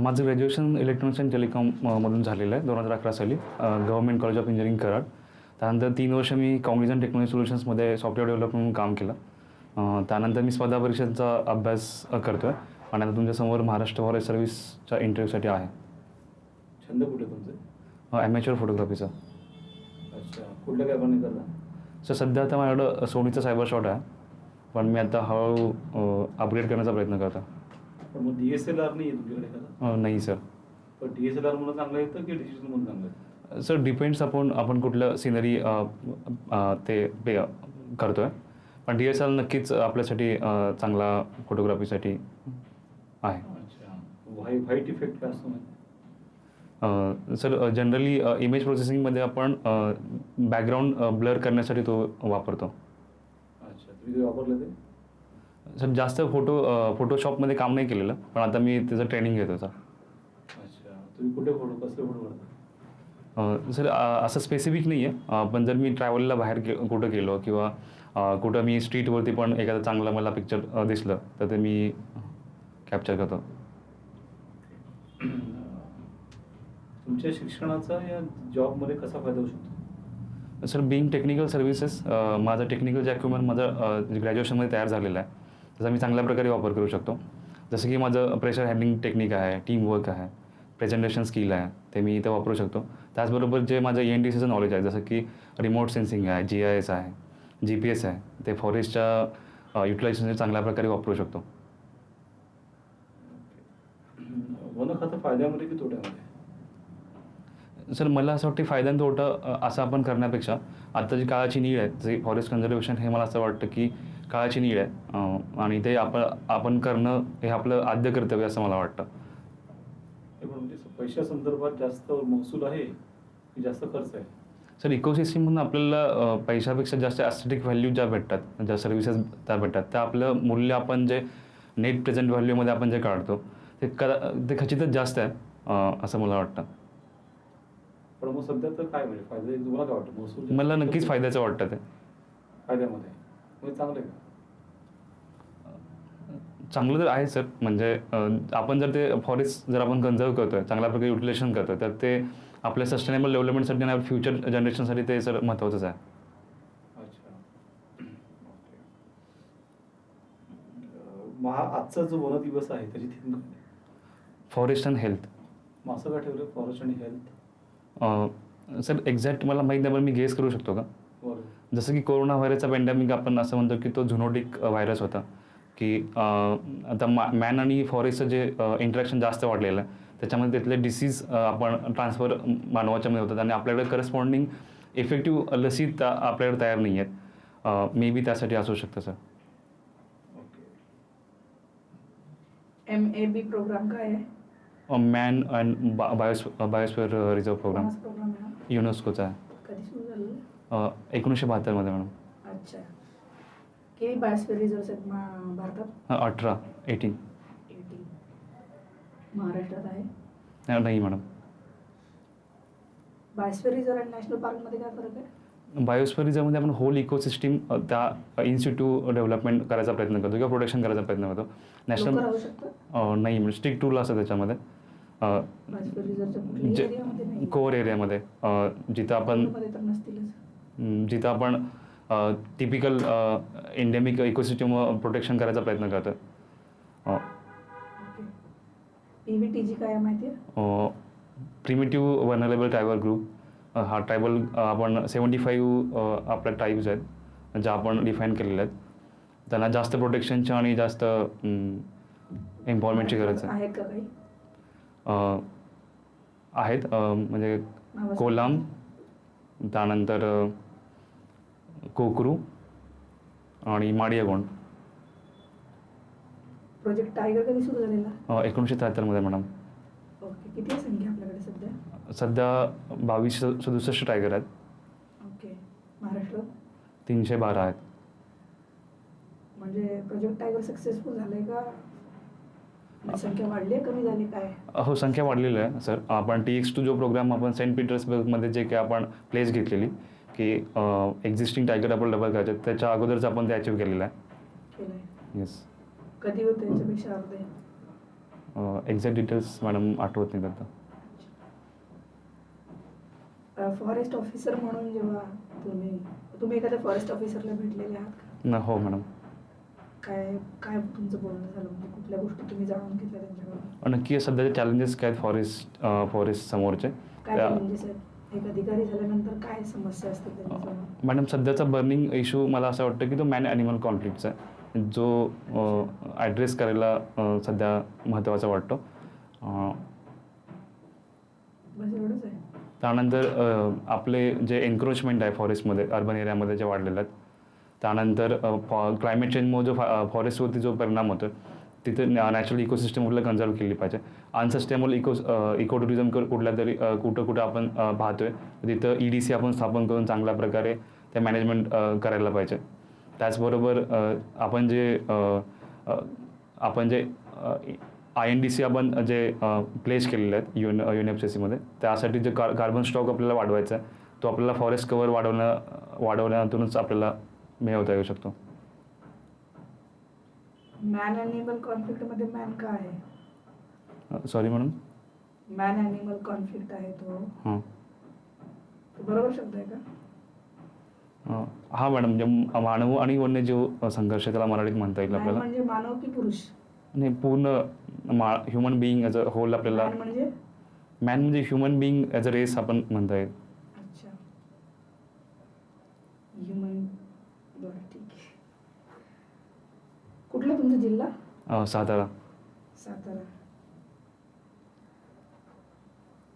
माझं graduation electronics and telecom अ, मधून झालेलं आहे दोन हजार अकरा साली. Government college of engineering Karad. त्यानंतर तीन वर्ष मी कॉग्निझन टेक्नॉलॉजी सोल्युशन्समध्ये सॉफ्टवेअर डेव्हलपमेंट म्हणून काम केलं. त्यानंतर मी स्पर्धा परीक्षांचा अभ्यास करतो आहे आणि आता तुमच्यासमोर महाराष्ट्र फॉरेस्ट सर्व्हिसच्या इंटरव्ह्यूसाठी आहे. छंद कुठे तुमचे? ॲमेच्युअर फोटोग्राफीचा अच्छा कुठल्या कॅमेराने करता? सर सध्या आता माझ्याकडं सोनीचा सायबर शॉट आहे. पण मी आता हळूहळू अपग्रेड करण्याचा प्रयत्न करतो पण मग डी एस एल आर नाही आहे तुमच्याकडे का अ, नाही सर पण डी एस एल आर म्हणून चांगलं येतं की डिजिटल म्हणून चांगलं येतं सर डिपेंड्स आपण आपण कुठलं सिनरी ते पे करतो आहे पण डी एस एल नक्कीच आपल्यासाठी अ, चांगला फोटोग्राफीसाठी आहे. अच्छा. व्हाई व्हाईट इफेक्ट काय असतो माहिती अ, सर जनरली इमेज प्रोसेसिंगमध्ये आपण बॅकग्राऊंड ब्लर करण्यासाठी तो वापरतो. अच्छा. तुम्ही ते वापरलं ते? सर जास्त फोटो फोटोशॉपमध्ये काम नाही केलेलं पण आता मी त्याचं ट्रेनिंग घेतो सर अच्छा तुम्ही कुठे फोटो कसले फोटो काढता? अ, सर असं स्पेसिफिक नाही आहे पण जर मी ट्रॅव्हलला बाहेर गे कुठं गेलो किंवा कुठं मी स्ट्रीटवरती पण एखादं चांगलं मला पिक्चर दिसलं तर ते मी कॅप्चर करतो. तुमच्या शिक्षणाचा या जॉबमध्ये कसा फायदा होऊ शकतो? सर बिंग टेक्निकल सर्व्हिसेस माझं टेक्निकल जे अक्युपमेंट माझं ग्रॅज्युएशनमध्ये तयार झालेलं आहे. त्याचा मी चांगल्या प्रकारे वापर करू शकतो. जसं की माझं प्रेशर हँडलिंग टेक्निक आहे टीम वर्क आहे प्रेझेंटेशन स्किल आहे ते मी इथं वापरू शकतो. त्याचबरोबर जे माझं एन डी सीचं नॉलेज आहे जसं की रिमोट सेन्सिंग आहे जी आय एस आहे जी पी एस आहे ते फॉरेस्टच्या युटिलायझेशन चांगल्या प्रकारे वापरू शकतो. वन खातं फायद्यामध्ये की तोट्यामध्ये? सर मला असं वाटतं फायदा तोटा असं आपण करण्यापेक्षा आता जी काळाची नीड आहे. जे फॉरेस्ट कन्झर्वेशन हे मला असं वाटतं की काळाची नीड आहे. आणि ते आपण आपण करणं हे आपलं आद्य कर्तव्य असं मला वाटतं. म्हणजे पैशा संदर्भात जास्त महसूल आहे की जास्त खर्च आहे? सर इकोसिस्टममधून आपल्याला पैशापेक्षा जास्त ॲस्थेटिक व्हॅल्यू ज्या भेटतात ज्या सर्व्हिसेस त्या भेटतात त्या आपलं मूल्य आपण जे नेट प्रेझेंट व्हॅल्यूमध्ये आपण जे काढतो ते कदा ते खचितच जास्त आहे असं मला वाटतं. पण मग सध्या तर काय म्हणजे फायदा तुम्हाला काय वाटतं? महसूल मला नक्कीच? फायद्याचं वाटतं ते. फायद्यामध्ये. म्हणजे चांगलं आहे. चांगलं तर आहे सर. म्हणजे आपण जर ते फॉरेस्ट जर आपण कन्झर्व करतोय चांगल्या प्रकारे युटिलायझेशन करतोय तर ते आपल्या सस्टेनेबल डेव्हलपमेंटसाठी आणि फ्युचर जनरेशनसाठी ते सर महत्त्वाचंच आहे. महा आजचा जो वन दिवस आहे त्याची थीम फॉरेस्ट अँड हेल्थ असं काय ठेवलं? फॉरेस्ट आणि हेल्थ सर एक्झॅक्ट मला माहीत नाही पण मी गेस करू शकतो का? जसं की कोरोना व्हायरसचा पॅन्डेमिक आपण असं म्हणतो की तो झुनोटिक व्हायरस होता. की अ, आता मा मॅन आणि फॉरेस्टचं जे इंटरॅक्शन जास्त वाढलेलं आहे त्याच्यामध्ये तिथले डिसीज आपण ट्रान्सफर मानवाच्यामध्ये होतात. आणि आपल्याकडे करस्पॉन्डिंग इफेक्टिव्ह लसी आपल्याकडे तयार नाही आहेत. मे बी त्यासाठी असू शकतं sir M A B programme काय आहे? Man and bios biosphere reserve programme? युनेस्कोचा आहे एकोणीसशे बहात्तरमध्ये मॅडम किती बायोस्फिअर रिझर्व्स आहेत मा- भारतात? अठरा एटीन एटी महाराष्ट्रात आहे? नाही मॅडम. बायोस्फिअर रिझर्व आणि नॅशनल पार्कमध्ये काय फरक आहे? आपण होल इकोसिस्टीम त्या इन्स्टिट्यूट डेव्हलपमेंट करायचा प्रयत्न करतो किंवा प्रोटेक्शन करायचा प्रयत्न करतो. लोक नॅशनल राहू शकतात अ, नाही म्हणजे स्ट्रिक्ट टूल असतं त्याच्यामध्ये. बायोस्फिअर रिझर्वच्या कुठल्याही एरियामध्ये नाही. कोर एरियामध्ये अ, जिथं आपण मध्ये तर नसतीलच. हम्म, जिथं आपण टिपिकल इंडेमिक इकोसिस्टम प्रोटेक्शन करायचा प्रयत्न करतो okay. P V T G काय माहिती प्रिमिटिव्ह वनरेबल ट्रायबल ग्रुप हा ट्रायबल आपण सेवन्टी फाईव्ह आपल्या ट्राईब्स आहेत ज्या आपण डिफाईन केलेल्या आहेत. त्यांना जास्त प्रोटेक्शनच्या आणि जास्त एम्पॉवरमेंटची गरज आहे. आहेत. म्हणजे कोलाम त्यानंतर कोकरू आणि माडियागोंड प्रोजेक्ट टायगर कधी सुरू झालेला? एकोणीसशे त्र्याहत्तरमध्ये मॅडम ओके किती संख्या आपल्याकडे सध्या? सध्या बावीस सदुसष्ट टायगर आहेत. ओके महाराष्ट्रात तीनशे बारा आहेत. म्हणजे प्रोजेक्ट टायगर सक्सेसफुल झालंय का? म्हणजे संख्या वाढली आहे कमी झाली काय? हो संख्या वाढलेली आहे सर आपण टी एक्स टू जो प्रोग्राम आपण सेंट पीटर्सबर्गमध्ये जे काही आपण प्लेस घेतलेली की एक्झिस्टिंग टायगर आपण डबल करायचे त्याच्या अगोदरच आपण ते अचीव केलेलं आहे. येस कधी होतं याच्यापेक्षा अर्धे? एक्झॅक्ट डिटेल्स मॅडम आठवत नाहीत आता. फॉरेस्ट ऑफिसर म्हणून जेव्हा तुम्ही तुम्ही एखाद्या फॉरेस्ट ऑफिसरला भेटलेले आहात का? न हो मॅडम काय काय तुमचं बोलणं झालं? म्हणजे कुठल्या गोष्टी तुम्ही जाणून घेतल्या त्यांच्याकडून नक्की सध्याचे चॅलेंजेस काय फॉरेस्ट फॉरेस्ट समोरचे? काय चॅलेंजेस आहेत? एक अधिकारी झाल्यानंतर काय समस्या त्यांच्यासमोर मॅडम सध्याचा बर्निंग इशू मला असं वाटतं की तो मॅन ॲनिमल कॉन्फ्लिक्टचा आहे. जो ॲड्रेस करायला अ, सध्या महत्त्वाचा वाटतो. अ, बस एवढंच आहे. त्यानंतर अ, आपले जे एन्क्रोचमेंट आहे फॉरेस्टमध्ये अर्बन एरियामध्ये जे वाढलेलं आहेत त्यानंतर क्लायमेट चेंजमुळे जो फा फॉरेस्टवरती जो परिणाम होतो तिथे नॅचरल इकोसिस्टम कुठलं कन्झर्व केली पाहिजे. अनसस्टेनेबल इको इको टुरिझम कुठल्या तरी कुठं कुठं आपण पाहतोय. तिथं ई डी सी आपण स्थापन करून चांगल्या प्रकारे ते मॅनेजमेंट करायला पाहिजे. त्याचबरोबर आपण जे आपण जे आय एन डी सी आपण जे प्लेस केलेले आहेत युन युन एफ सी सीमध्ये त्यासाठी जे कार कार्बन स्टॉक आपल्याला वाढवायचा आहे तो आपल्याला फॉरेस्ट कवर वाढवण्या वाढवण्यातूनच आपल्याला मिळवता येऊ शकतो. मॅन ॲनिमल कॉन्फ्लिक्टमध्ये मॅन का आहे? सॉरी म्हणून? मॅन ॲनिमल कॉन्फ्लिक्ट आहे तो. हां. तो बरोबर शब्द आहे का? अं, हा मॅडम म्हणजे म- मानव आणि वन्यजीव अ, संघर्ष त्याला मराठीत म्हणता येईल मॅन आपल्याला. म्हणजे मानव की पुरुष? नाही पूर्ण मा human being as a whole आपल्याला मॅन म्हणजे? मॅन म्हणजे human being as a race आपण म्हणता येईल. अच्छा. ह्युमन बरं. कुठला तुमचा जिल्हा? अ, सातारा. सातारा.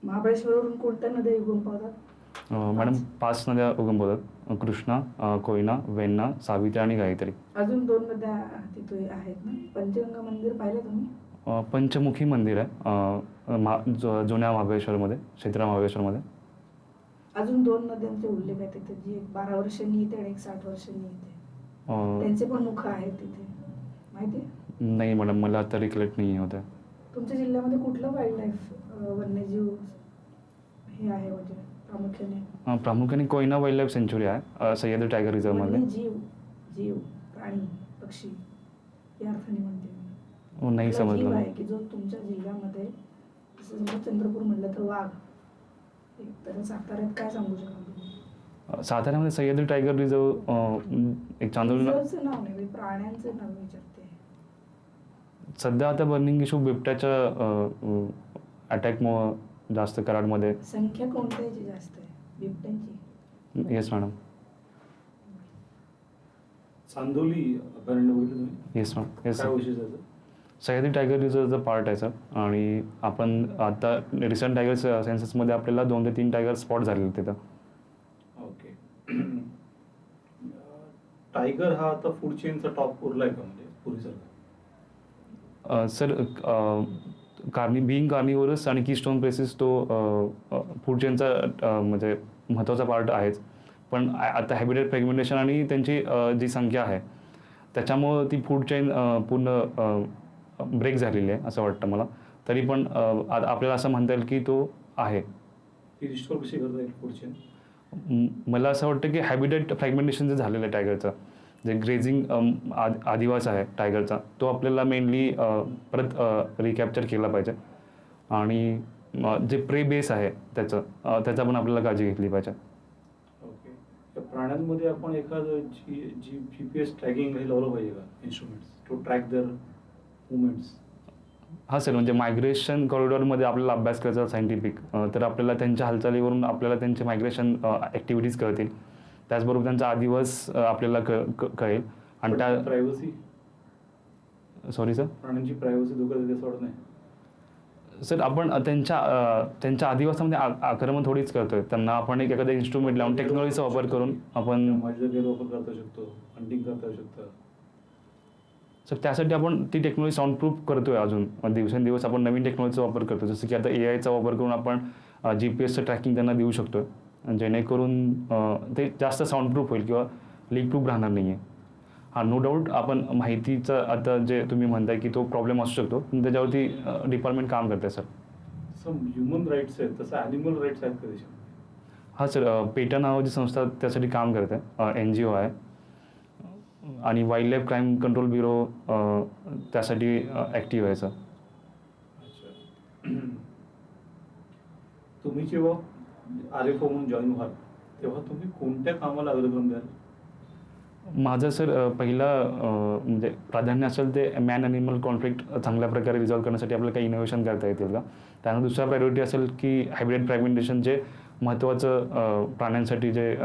महाबळेश्वरवरून कोणत्या नद्या उगम पावतात? अ, मॅडम पाच. नद्या उगम होतात कृष्णा अ, कोयना वेण्णा सावित्री आणि गायत्री. अजून दोन नद्या तिथे आहेत ना? पंचगंगा मंदिर पाहिलं तुम्ही? अ, पंचमुखी मंदिर आहे. अ, मा जु- जुन्या महाबळेश्वरमध्ये क्षेत्रा महाबळेश्वरमध्ये. अजून दोन नद्यांचे उल्लेख आहेत तिथे जी एक बारा वर्षांनी येते आणि एक साठ वर्षांनी येते. अ, त्यांचे पण मुख आहेत तिथे. माहिती आहे? नाही मॅडम मला आता रिकलेक्ट नाही होतं. तुमच्या जिल्ह्यामध्ये कुठलं वाईल्ड लाईफ वन्यजीव हे आहे म्हणजे प्रामुख्याने? अ, प्रामुख्याने कोयना वाईल्ड लाईफ सेंच्युरी आहे अ, सह्याद्री टायगर रिझर्वमध्ये वन्यजीव जीव प्राणी पक्षी या अर्थाने म्हणते मी. हो, नाही कुठला जीव समजलं आहे की जो तुमच्या जिल्ह्यामध्ये जसं समजा चंद्रपूर म्हणलं तर वाघ. एक तर साताऱ्यात काय सांगू शकाल तुम्ही? अ, साताऱ्यामध्ये सह्याद्री टायगर रिझर्व एक चांदोली रिझर्वचं नाव नाही मी प्राण्यांचं नाव विचारते. सध्या आता बर्निंग इशू बिबट्याच्या अटॅकमुळं जास्त कराडमध्ये. संख्या कोणत्याची जास्त आहे? बिबट्यांची? Yes madam. Chandoli yes ma'am yes Sahyadri tiger रिझर्वचं part आहे सर. आणि आपण आता रिसेंट टायगर सेन्ससमध्ये आपल्याला दोन ते तीन टायगर स्पॉट झालेले तिथं. ओके. टायगर हा आता फूड चेनचा टॉप उरलाय का म्हणजे? पूर्वीसारखा अ, सर कार्नि बिईंग कार्निवरस आणि की स्टोन प्रेसेस तो फूड चेनचा म्हणजे महत्त्वाचा पार्ट आहेच. पण आता हॅबिटेट फ्रॅगमेंटेशन आणि त्यांची जी संख्या आहे त्याच्यामुळं ती फूड चेन पूर्ण ब्रेक झालेली आहे असं वाटतं मला. तरी पण आपल्याला असं म्हणता येईल की तो आहे. ती रिस्टोर कशी करता येईल फूड चेन म- मला असं वाटतं की हॅबिटेट फ्रॅगमेंटेशन जे झालेलं आहे टायगरचं जे ग्रेझिंग आदिवास आहे टायगरचा तो आपल्याला मेनली परत रिकॅप्चर केला पाहिजे. आणि जे प्रे बेस आहे त्याचं त्याचा पण आपल्याला काळजी घेतली पाहिजे. प्राण्यांमध्ये आपण एखादं G G G P S tracking हे लावलं पाहिजे का? Instruments to track their movements हां सर म्हणजे मायग्रेशन कॉरिडॉरमध्ये आपल्याला अभ्यास करायचा सायंटिफिक तर आपल्याला त्यांच्या हालचालीवरून आपल्याला त्यांचे मायग्रेशन ॲक्टिव्हिटीज कळतील. त्याचबरोबर त्यांचा आदिवास आपल्याला कळेल. आणि त्या प्रायव्हसी सॉरी सर प्राण्यांची प्रायव्हसी धोका वाटत नाही. सर आपण त्यांच्या त्यांच्या आदिवासामध्ये आ- आक्रमण थोडीच करतोय. त्यांना आपण एक एखादा इन्स्ट्रुमेंट लावून टेक्नॉलॉजीचा वापर करून आपण करता शकतो हंटिंग करता शकतं. सर त्यासाठी आपण ती टेक्नॉलॉजी साऊंड प्रूफ करतोय अजून. दिवसेंदिवस आपण नवीन टेक्नॉलॉजीचा वापर करतो जसं की आता ए आयचा वापर करून आपण जी पी एसचं ट्रॅकिंग त्यांना देऊ शकतो जेणेकरून ते जास्त साऊंड प्रूफ होईल किंवा लीक प्रूफ राहणार नाही आहे हां नो डाऊट आपण माहितीचं आता जे तुम्ही म्हणताय की तो प्रॉब्लेम असू शकतो पण त्याच्यावरती डिपार्टमेंट काम करते सर तसं ह्युमन राईट्स आहेत तसं ॲनिमल राईट्स आहेत का हां सर पेटा नावाची संस्था त्यासाठी काम करते एन जी ओ आहे. आणि wild life crime control bureau त्यासाठी ॲक्टिव्ह आहे सर तुम्ही जेव्हा आर एफ ओ म्हणून जॉईन व्हाल. तेव्हा तुम्ही कोणत्या कामाला अग्रक्रम द्याल माझं सर पहिला म्हणजे प्राधान्य असेल ते मॅन अॅनिमल कॉन्फ्लिक्ट चांगल्या प्रकारे रिझॉल्व करण्यासाठी आपल्याला काही इनोव्हेशन करता येतील का? त्यानंतर दुसरा प्रायोरिटी असेल की हायब्रिड फ्रॅगमेंटेशन जे महत्त्वाचं प्राण्यांसाठी जे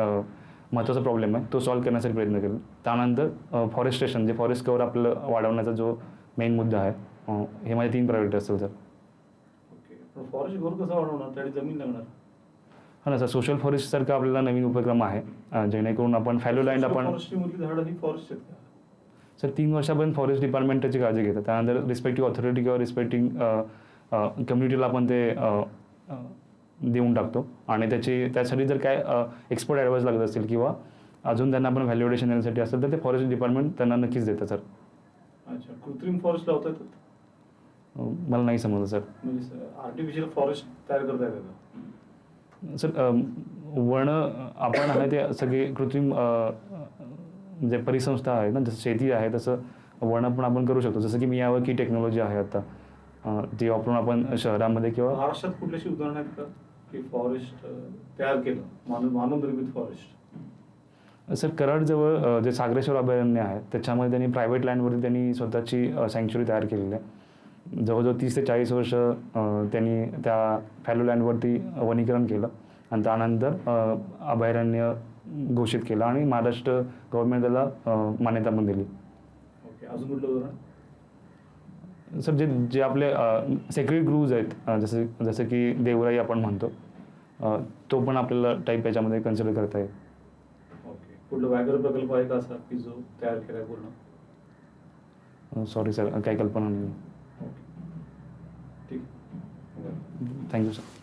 महत्त्वाचा प्रॉब्लेम आहे तो सॉल्व्ह करण्यासाठी प्रयत्न करेल. त्यानंतर फॉरेस्टेशन जे फॉरेस्ट कवर आपलं वाढवण्याचा जो मेन मुद्दा आहे हे माझे तीन प्रायोरिटी असतील सर. ओके फॉरेस्ट घर कसा वाढवणार? त्यासाठी जमीन लागणार. हा ना सर सोशल फॉरेस्टसारखा आपल्याला नवीन उपक्रम आहे. जेणेकरून आपण फॅलो लँड आपण फॉरेस्ट सर तीन वर्षापर्यंत फॉरेस्ट डिपार्टमेंट त्याची काळजी घेतात. त्यानंतर रिस्पेक्टिव्ह ऑथॉरिटी किंवा रिस्पेक्टिंग कम्युनिटीला आपण ते देऊन टाकतो. आणि त्याची त्यासाठी जर काय एक्सपर्ट ॲडवाईस लागत असतील किंवा अजून त्यांना आपण व्हॅल्युएशन देण्यासाठी असेल तर ते फॉरेस्ट डिपार्टमेंट त्यांना नक्कीच देतं सर. अच्छा कृत्रिम फॉरेस्ट लावता येतात अ, मला नाही समजलं सर. म्हणजे आर्टिफिशियल फॉरेस्ट तयार करता येतं का? सर वण आपण आहे ते सगळे कृत्रिम म्हणजे परिसंस्था आहे ना जसं शेती आहे तसं वण पण आपण करू शकतो. जसं की मी यावर की टेक्नॉलॉजी आहे आता. ती वापरून आपण शहरामध्ये किंवा महाराष्ट्रात कुठल्याशी उदाहरण आहेत का? की फॉरेस्ट तयार केलं. मानव मानवनिर्मित फॉरेस्ट सर कराडजवळ जे सागरेश्वर अभयारण्य आहे त्याच्यामध्ये त्यांनी प्रायव्हेट लँडवरती त्यांनी स्वतःची सँक्च्युरी तयार केलेली आहे. जवळजवळ तीस ते चाळीस वर्ष त्यांनी त्या फॅलो लँडवरती वनीकरण केलं. आणि त्यानंतर अभयारण्य घोषित केलं आणि महाराष्ट्र गव्हर्नमेंट त्याला मान्यता पण दिली. ओके अजून कुठलं सर जे जे आपले सेक्रेट ग्रूज आहेत जसे जसं की देवराई आपण म्हणतो तो पण आपल्याला टाईप याच्यामध्ये कन्सिडर करता येईल ओके कुठलं व्याघ्र प्रकल्प आहे का असा की जो तयार केलाय पूर्ण? सॉरी सर काही कल्पना नाही ओके ठीक आहे थँक्यू सर